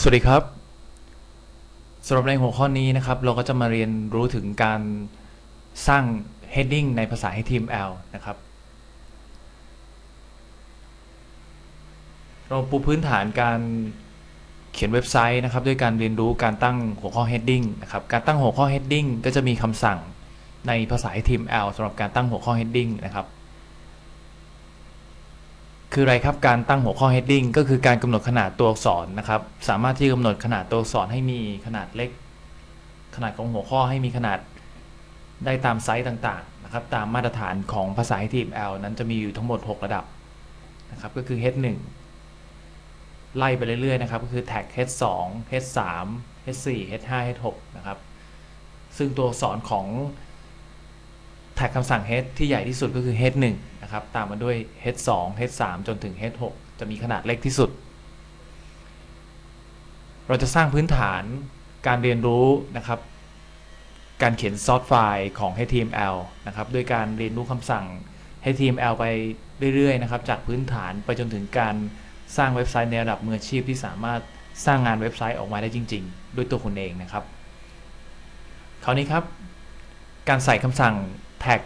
สวัสดีครับสำหรับในหัวข้อนี้นะครับ เราก็จะมาเรียนรู้ถึงการสร้าง heading ในภาษา HTML นะครับ เราปูพื้นฐานการเขียนเว็บไซต์นะครับ ด้วยการเรียนรู้การตั้งหัวข้อ heading นะครับ การตั้งหัวข้อ heading ก็จะมีคำสั่งในภาษา HTML สำหรับการตั้งหัวข้อ heading นะครับ คืออะไรครับการตั้งหัวข้อ heading ก็คือการกำหนดขนาดตัวอักษรนะครับ สามารถที่จะกำหนดขนาดตัวอักษรให้มีขนาดเล็ก ขนาดของหัวข้อให้มีขนาดได้ตามไซส์ต่างๆนะครับตามมาตรฐานของภาษา HTML นั้นจะมีอยู่ทั้งหมด 6 ระดับนะครับก็คือ head 1ไล่ไปเรื่อยๆนะครับก็คือ tag head 2 head 3 head 4 head 5 head 6นะครับซึ่งตัวอักษรของแท็กคำสั่ง head ที่ใหญ่ที่สุดก็คือ head 1 นะครับตามมาด้วย head 2 head 3จนถึง head 6จะมีขนาดเล็กที่สุด เราจะสร้างพื้นฐานการเรียนรู้นะครับการเขียนซอสไฟล์ของ HTML นะครับด้วยการเรียนรู้คำสั่ง HTML ไปเรื่อยๆนะครับจากพื้นฐานไปจนถึงการสร้างเว็บไซต์ในระดับมืออาชีพที่สามารถสร้างงานเว็บไซต์ออกมาได้จริง ๆ ด้วยตัวคุณเองนะครับ คราวนี้ครับ การใส่คำสั่ง tag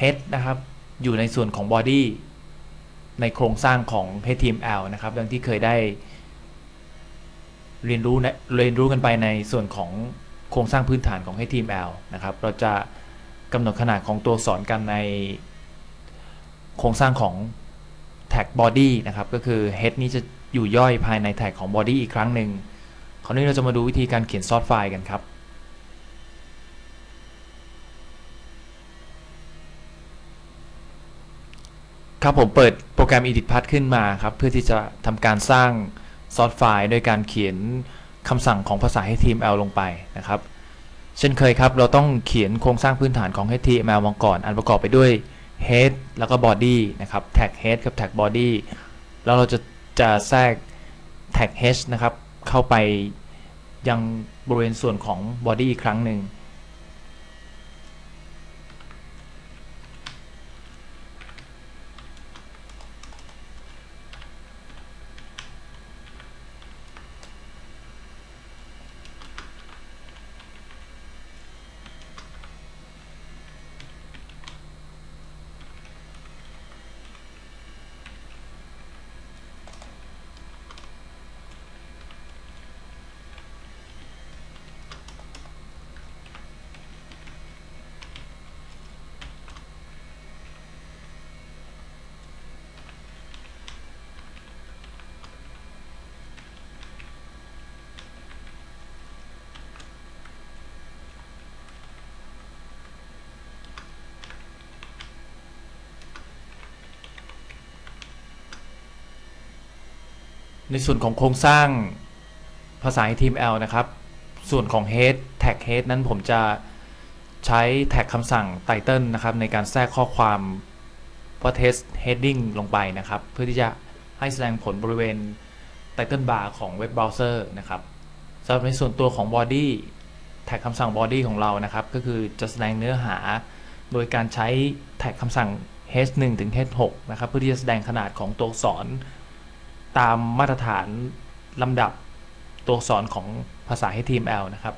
head นะครับ อยู่ในส่วนของ body ในโครงสร้างของ HTML นะครับดังที่เคยได้ เรียนรู้นะเรียนรู้กันไปในส่วนของโครงสร้างพื้นฐานของ HTML นะครับ เราจะกำหนดขนาดของตัวสอนกันในโครงสร้างของ tag body นะครับ ก็คือ head นี้จะอยู่ย่อยภายใน tag ของ body อีกครั้งหนึ่งคราวนี้เราจะมาดูวิธีการเขียนซอสไฟล์กันครับ ครับผมเปิดโปรแกรม EditPad ขึ้นมาครับ เพื่อที่จะทำการสร้างซอสไฟล์โดยการเขียนคำสั่งของภาษา HTML ลงไปนะครับ เช่นเคยครับ เราต้องเขียนโครงสร้างพื้นฐานของ HTML มาก่อน อันประกอบไปด้วย head แล้วก็ body นะครับ tag head กับ tag body แล้วเราจะจะแทรก tag h นะครับ เข้าไปยังบริเวณส่วนของ body อีกครั้งหนึ่ง ในส่วนของโครงสร้างภาษา HTML นะครับ ส่วนของ head tag head นั้นผมจะใช้แท็กคำสั่ง title นะครับ ในการแทรกข้อความว่า test heading ลงไปนะครับ เพื่อที่จะให้แสดงผลบริเวณ title bar ของเว็บเบราว์เซอร์นะครับสำหรับในส่วนตัวของ body แท็กคำสั่ง body ของเรานะครับ ก็คือจะแสดงเนื้อหา โดยการใช้แท็กคำสั่ง h1 ถึง h6 นะครับ เพื่อที่จะแสดงขนาดของตัวอักษร ตามมาตรฐานลำดับตัวอักษรของภาษา HTML นะครับ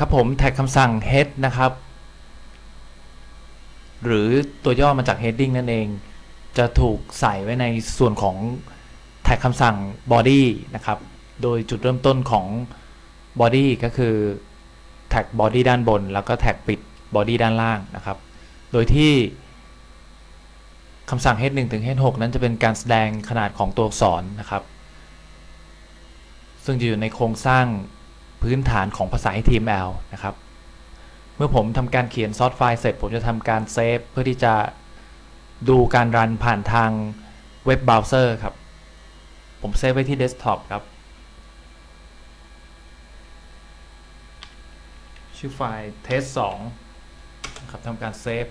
ครับผมแท็กคำสั่ง head นะครับ หรือตัวย่อมาจาก heading นั่นเอง จะถูกใส่ไว้ในส่วนของแท็กคำสั่ง body นะครับ โดยจุดเริ่มต้นของ body ก็คือแท็ก body ด้านบน แล้วก็แท็กปิด body ด้านล่างนะครับ โดยที่คำสั่ง head 1ถึง head 6นั้นจะเป็นการแสดงขนาดของตัวอักษรนะครับ ซึ่งจะอยู่ในโครงสร้าง พื้นฐานของภาษา HTML นะครับ เมื่อผมทำการเขียนซอสไฟล์เสร็จ ผมจะทำการเซฟเพื่อที่จะดูการรันผ่านทางเว็บเบราว์เซอร์ครับ ผมเซฟไว้ที่เดสก์ท็อปครับ ชื่อไฟล์ test 2นะครับทำการเซฟ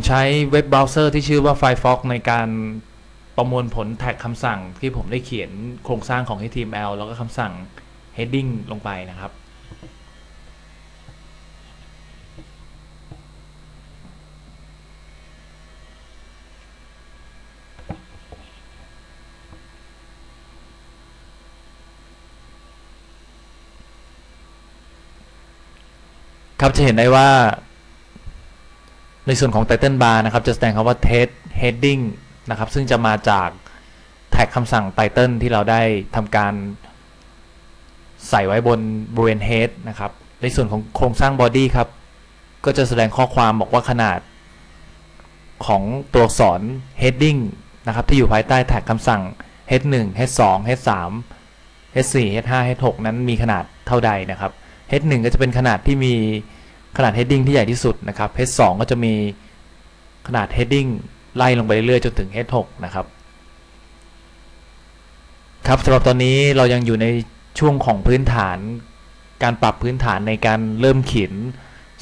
ผมใช้เว็บเบราว์เซอร์ที่ชื่อว่า Firefox ในการประมวลผลแท็กคำสั่งที่ผมได้เขียนโครงสร้างของ HTML แล้วก็คำสั่ง heading ลงไปนะครับ ครับจะเห็นได้ว่า ในส่วนของ Title Bar นะครับ จะแสดงคำว่า Text Heading นะครับ ซึ่งจะมาจากแท็กคำสั่ง Title ที่เราได้ทำการใส่ไว้บนบริเวณ Head นะครับ ในส่วนของโครงสร้าง Body ครับ ก็จะแสดงข้อความบอกว่าขนาดของตัวอักษร Heading นะครับ ที่อยู่ภายใต้แท็กคำสั่ง Head 1 Head 2 Head 3 Head 4 Head 5 Head 6นั้นมีขนาดเท่าใดนะครับ Head 1ก็จะเป็นขนาดที่มี ขนาด heading ที่ใหญ่ที่สุดนะครับ Head 2ก็จะมีขนาด heading ไล่ลงไปเรื่อยๆจนถึง Head 6นะครับ ครับสำหรับตอนนี้เรายังอยู่ในช่วงของพื้นฐาน การปรับพื้นฐานในการเริ่มเขียน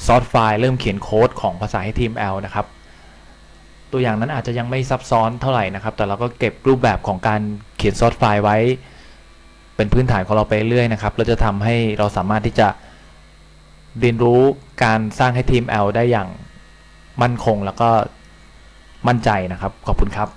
ซอสไฟล์เริ่มเขียนโค้ดของภาษา HTML นะครับ ตัวอย่างนั้นอาจจะยังไม่ซับซ้อนเท่าไหร่นะครับ แต่เราก็เก็บรูปแบบของการเขียนซอสไฟล์ไว้ เป็นพื้นฐานของเราไปเรื่อยนะครับแล้วจะทำให้เราสามารถที่จะ เรียนรู้การสร้างให้ทีม L ได้อย่างมั่นคงแล้วก็มั่นใจนะครับ ขอบคุณครับ